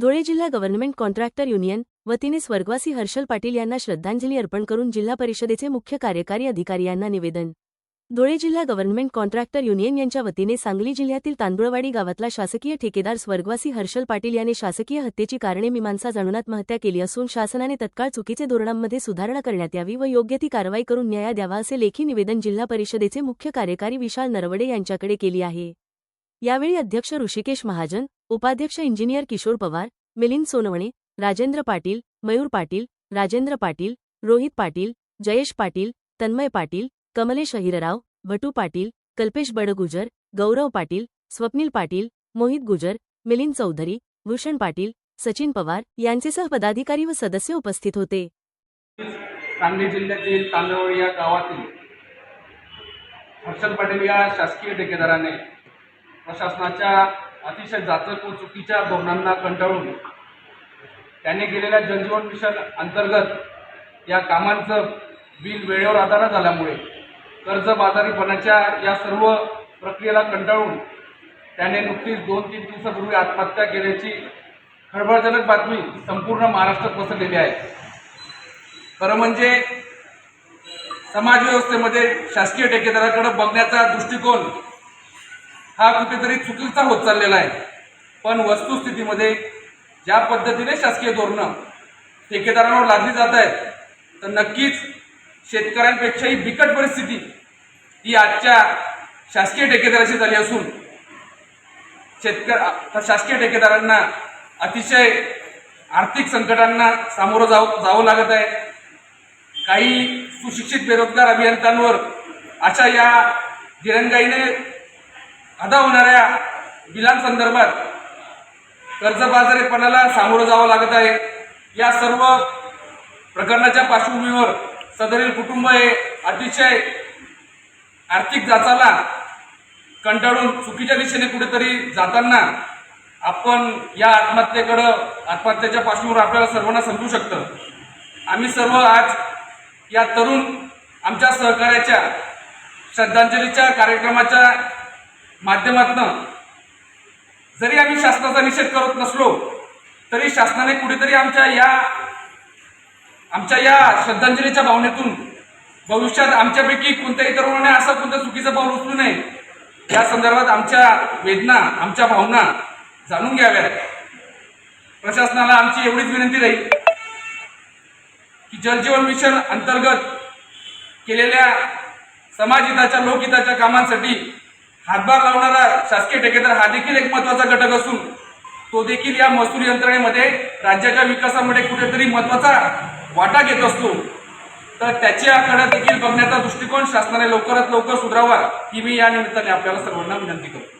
धुळे जिल्हा government contractor union वतीने स्वर्गवासी हर्षल पाटील यांना श्रद्धांजली अर्पण करून जिल्हा परिषदेचे मुख्य कार्यकारी अधिकारी यांना निवेदन. धुळे जिल्हा गव्हर्नमेंट कॉन्ट्रॅक्टर युनियन यांच्या वतीने सांगली जिल्ह्यातील तांदुळवाडी गावातला शासकीय ठेकेदार स्वर्गवासी हर्षल पाटील याने शासकीय हत्येची कारणे मीमांसा जाणून आत्महत्या केली असून शासनाने तत्काळ चुकीचे धोरणांमध्ये सुधारणा करण्यात यावी व योग्य ती कारवाई करून न्याय द्यावा असे लेखी निवेदन जिल्हा परिषदेचे मुख्य कार्यकारी विशाल नरवडे यांच्याकडे केली आहे. यावेळी अध्यक्ष ऋषिकेश महाजन उपाध्यक्ष इंजिनियर किशोर पवार मिलिंद सोनवणे राजेंद्र पाटील मयूर पाटील राजेंद्र पाटील रोहित पाटील जयेश पाटील तन्मय पाटील कमलेश अहिरराव भटू पाटील कल्पेश बडगुजर गौरव पाटील स्वप्नील पाटील मोहित गुजर मिलिंद चौधरी भूषण पाटील सचिन पवार यांचेसह पदाधिकारी व सदस्य उपस्थित होते. सांगली जिल्ह्यातील तांदळवाडी या गावातील हर्षल पाटील या शासकीय ठेकेदाराने प्रशासनाच्या अतिशय जाचक व चुकीच्या धोरणांना कंटाळून त्याने केलेल्या जलजीवन मिशन अंतर्गत या कामांचं बिल वेळेवर अदा न झाल्यामुळे कर्जबाजारीपणाच्या या सर्व प्रक्रियेला कंटाळून त्याने नुकतीच दोन तीन दिवसापूर्वी आत्महत्या केल्याची खळबळजनक बातमी संपूर्ण महाराष्ट्रात पसरलेली आहे. खरं म्हणजे समाजव्यवस्थेमध्ये शासकीय ठेकेदाराकडे बघण्याचा दृष्टिकोन हा कुठेतरी चुकीचा होत चाललेला आहे. पण वस्तुस्थितीमध्ये ज्या पद्धतीने शासकीय धोरणं ठेकेदारांवर लादली जात आहेत तर नक्कीच शेतकऱ्यांपेक्षाही बिकट परिस्थिती ही आजच्या शासकीय ठेकेदाराशी झाली असून शेतकऱ्या शासकीय ठेकेदारांना अतिशय आर्थिक संकटांना सामोरं जाव जावं लागत आहे. काही सुशिक्षित बेरोजगार अभियंत्यांवर अशा या दिरंगाईने अदा होणाऱ्या बिलांसंदर्भात कर्जबाजारीपणाला सामोरं जावं लागत आहे. या सर्व प्रकरणाच्या पार्श्वभूमीवर सदरील कुटुंब हे अतिशय आर्थिक जाचाला कंटाळून चुकीच्या दिशेने कुठेतरी जाताना आपण या आत्महत्येकडं आत्महत्येच्या पार्श्वभूमीवर आपल्याला सर्वांना समजू शकतं. आम्ही सर्व आज या तरुण आमच्या सहकार्याच्या श्रद्धांजलीच्या कार्यक्रमाच्या माध्यमातनं जरी आम्ही शासनाचा निषेध करत नसलो तरी शासनाने कुठेतरी आमच्या या आमच्या या श्रद्धांजलीच्या भावनेतून भविष्यात आमच्यापैकी कोणत्याही तरुणाने असं कोणतं चुकीचं पाऊल उचलू नये या संदर्भात आमच्या वेदना आमच्या भावना जाणून घ्याव्यात. प्रशासनाला आमची एवढीच विनंती राहील की जलजीवन मिशन अंतर्गत केलेल्या समाजहिताच्या लोकहिताच्या कामांसाठी हातभार लावणारा शासकीय ठेकेदार हा देखील एक महत्त्वाचा घटक असून तो देखील या महसूल यंत्रणेमध्ये राज्याच्या विकासामध्ये कुठेतरी महत्त्वाचा वाटा घेत असतो. तर त्याच्याकडे देखील बघण्याचा दृष्टिकोन शासनाने लवकरात लवकर सुधारावा ही मी या निमित्ताने आपल्याला सर्वांना विनंती करतो.